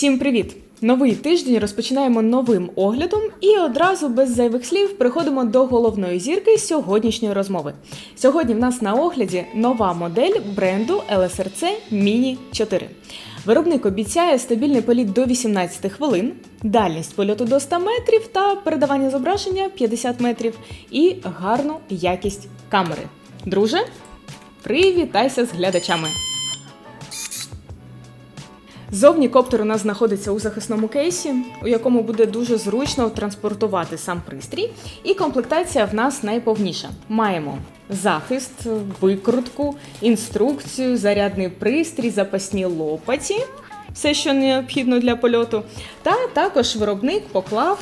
Всім привіт! Новий тиждень розпочинаємо новим оглядом і одразу без зайвих слів переходимо до головної зірки сьогоднішньої розмови. Сьогодні в нас на огляді нова модель бренду LSRC Mini 4. Виробник обіцяє стабільний політ до 18 хвилин, дальність польоту до 100 метрів та передавання зображення 50 метрів і гарну якість камери. Друже, привітайся з глядачами! Зовні коптер у нас знаходиться у захисному кейсі, у якому буде дуже зручно транспортувати сам пристрій. І комплектація в нас найповніша. Маємо захист, викрутку, інструкцію, зарядний пристрій, запасні лопаті, все, що необхідно для польоту. Та також виробник поклав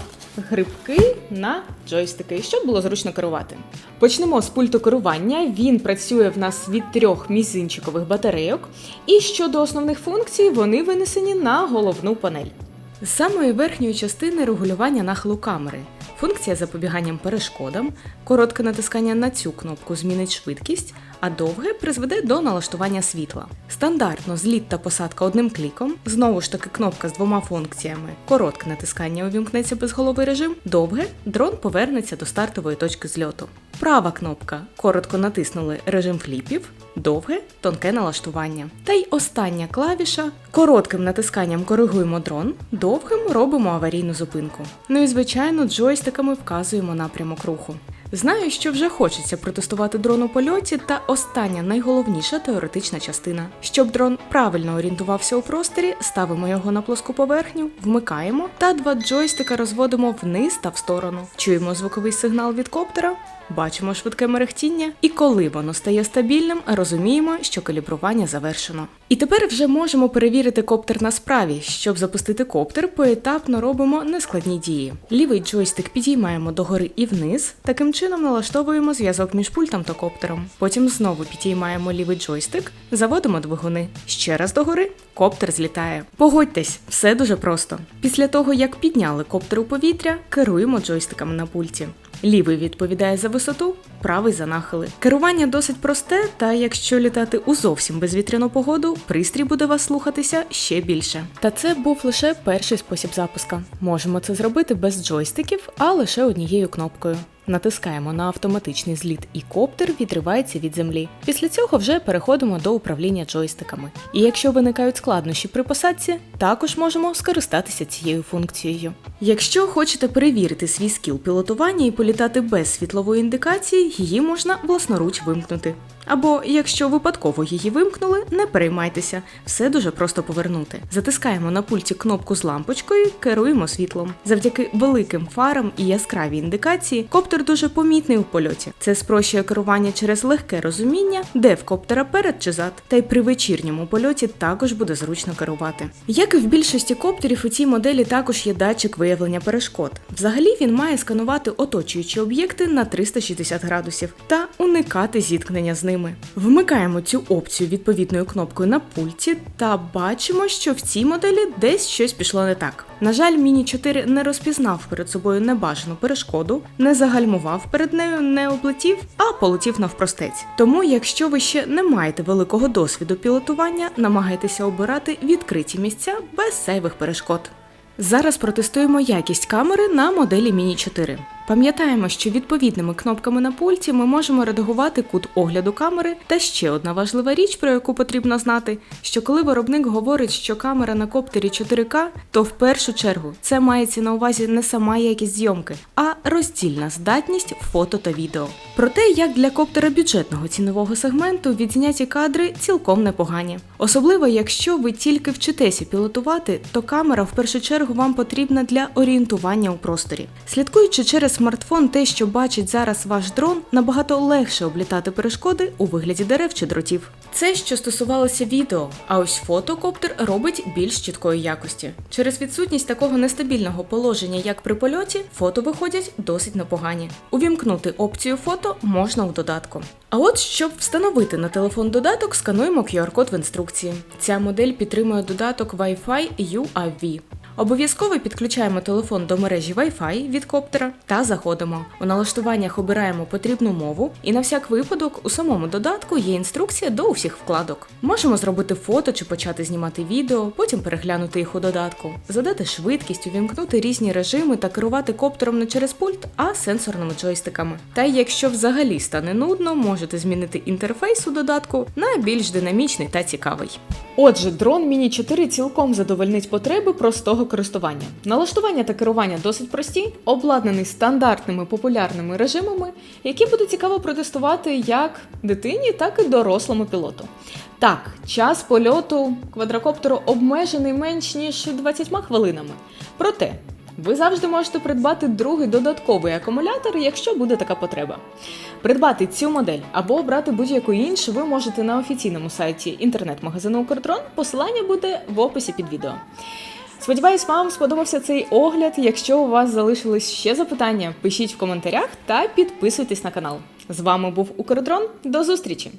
грибки на джойстики, щоб було зручно керувати. Почнемо з пульту керування. Він працює в нас від трьох мізинчикових батарейок. І щодо основних функцій, вони винесені на головну панель. З самої верхньої частини регулювання нахилу камери. Функція запобіганням перешкодам, коротке натискання на цю кнопку змінить швидкість, а довге призведе до налаштування світла. Стандартно зліт та посадка одним кліком. Знову ж таки, кнопка з двома функціями. Коротке натискання увімкнеться безголовий режим, довге дрон повернеться до стартової точки зльоту. Права кнопка коротко натиснули режим фліпів, довге тонке налаштування. Та й остання клавіша коротким натисканням коригуємо дрон, довгим робимо аварійну зупинку. Ну і звичайно, джойстиками вказуємо напрямок руху. Знаю, що вже хочеться протестувати дрон у польоті, та остання найголовніша теоретична частина. Щоб дрон правильно орієнтувався у просторі, ставимо його на плоску поверхню, вмикаємо та два джойстика розводимо вниз та в сторону. Чуємо звуковий сигнал від коптера, бачимо швидке мерехтіння, і коли воно стає стабільним, розуміємо, що калібрування завершено. І тепер вже можемо перевірити коптер на справі. Щоб запустити коптер, поетапно робимо нескладні дії. Лівий джойстик підіймаємо догори і вниз, таким чином налаштовуємо зв'язок між пультом та коптером. Потім знову підіймаємо лівий джойстик, заводимо двигуни. Ще раз догори, коптер злітає. Погодьтесь, все дуже просто. Після того, як підняли коптер у повітря, керуємо джойстиками на пульті. Лівий відповідає за висоту, правий за нахили. Керування досить просте, та якщо літати у зовсім безвітряну погоду, пристрій буде вас слухатися ще більше. Та це був лише перший спосіб запуска. Можемо це зробити без джойстиків, а лише однією кнопкою. Натискаємо на автоматичний зліт і коптер відривається від землі. Після цього вже переходимо до управління джойстиками. І якщо виникають складнощі при посадці, також можемо скористатися цією функцією. Якщо хочете перевірити свій скіл пілотування і політати без світлової індикації, її можна власноруч вимкнути. Або якщо випадково її вимкнули, не переймайтеся, все дуже просто повернути. Затискаємо на пульті кнопку з лампочкою, керуємо світлом. Завдяки великим фарам і яскравій індикації, коптер дуже помітний у польоті. Це спрощує керування через легке розуміння, де в коптера перед чи зад. Та й при вечірньому польоті також буде зручно керувати. Як і в більшості коптерів, у цій моделі також є датчик виявлення перешкод. Взагалі він має сканувати оточуючі об'єкти на 360 градусів та уникати зіткнення з ними. Вмикаємо цю опцію відповідною кнопкою на пульті та бачимо, що в цій моделі десь щось пішло не так. На жаль, Міні 4 не розпізнав перед собою небажану перешкоду, не загальмував перед нею, не облетів, а полетів навпростець. Тому, якщо ви ще не маєте великого досвіду пілотування, намагайтеся обирати відкриті місця без зайвих перешкод. Зараз протестуємо якість камери на моделі Міні 4. Пам'ятаємо, що відповідними кнопками на пульті ми можемо редагувати кут огляду камери. Та ще одна важлива річ, про яку потрібно знати, що коли виробник говорить, що камера на коптері 4К, то в першу чергу це мається на увазі не сама якість зйомки, а роздільна здатність фото та відео. Проте, як для коптера бюджетного цінового сегменту, відзняті кадри цілком непогані. Особливо, якщо ви тільки вчитеся пілотувати, то камера в першу чергу вам потрібна для орієнтування у просторі. Слідкуючи через смартфон, те, що бачить зараз ваш дрон, набагато легше облітати перешкоди у вигляді дерев чи дротів. Це що стосувалося відео, а ось фотокоптер робить більш чіткої якості. Через відсутність такого нестабільного положення, як при польоті, фото виходять досить непогані. Увімкнути опцію фото можна у додатку. А от щоб встановити на телефон додаток, скануємо QR-код в інструкції. Ця модель підтримує додаток Wi-Fi UAV. Обов'язково підключаємо телефон до мережі Wi-Fi від коптера та заходимо. У налаштуваннях обираємо потрібну мову, і на всяк випадок у самому додатку є інструкція до усіх вкладок. Можемо зробити фото чи почати знімати відео, потім переглянути їх у додатку, задати швидкість, увімкнути різні режими та керувати коптером не через пульт, а сенсорними джойстиками. Та якщо взагалі стане нудно, можете змінити інтерфейс у додатку на більш динамічний та цікавий. Отже, дрон Mini 4 цілком задовольнить потреби простого користування. Налаштування та керування досить прості, обладнаний стандартними популярними режимами, які буде цікаво протестувати як дитині, так і дорослому пілоту. Так, час польоту квадрокоптеру обмежений менш ніж 20 хвилинами. Проте ви завжди можете придбати другий додатковий акумулятор, якщо буде така потреба. Придбати цю модель або обрати будь-яку іншу ви можете на офіційному сайті інтернет-магазину Укрдрон. Посилання буде в описі під відео. Сподіваюсь, вам сподобався цей огляд. Якщо у вас залишились ще запитання, пишіть в коментарях та підписуйтесь на канал. З вами був Укрдрон. До зустрічі!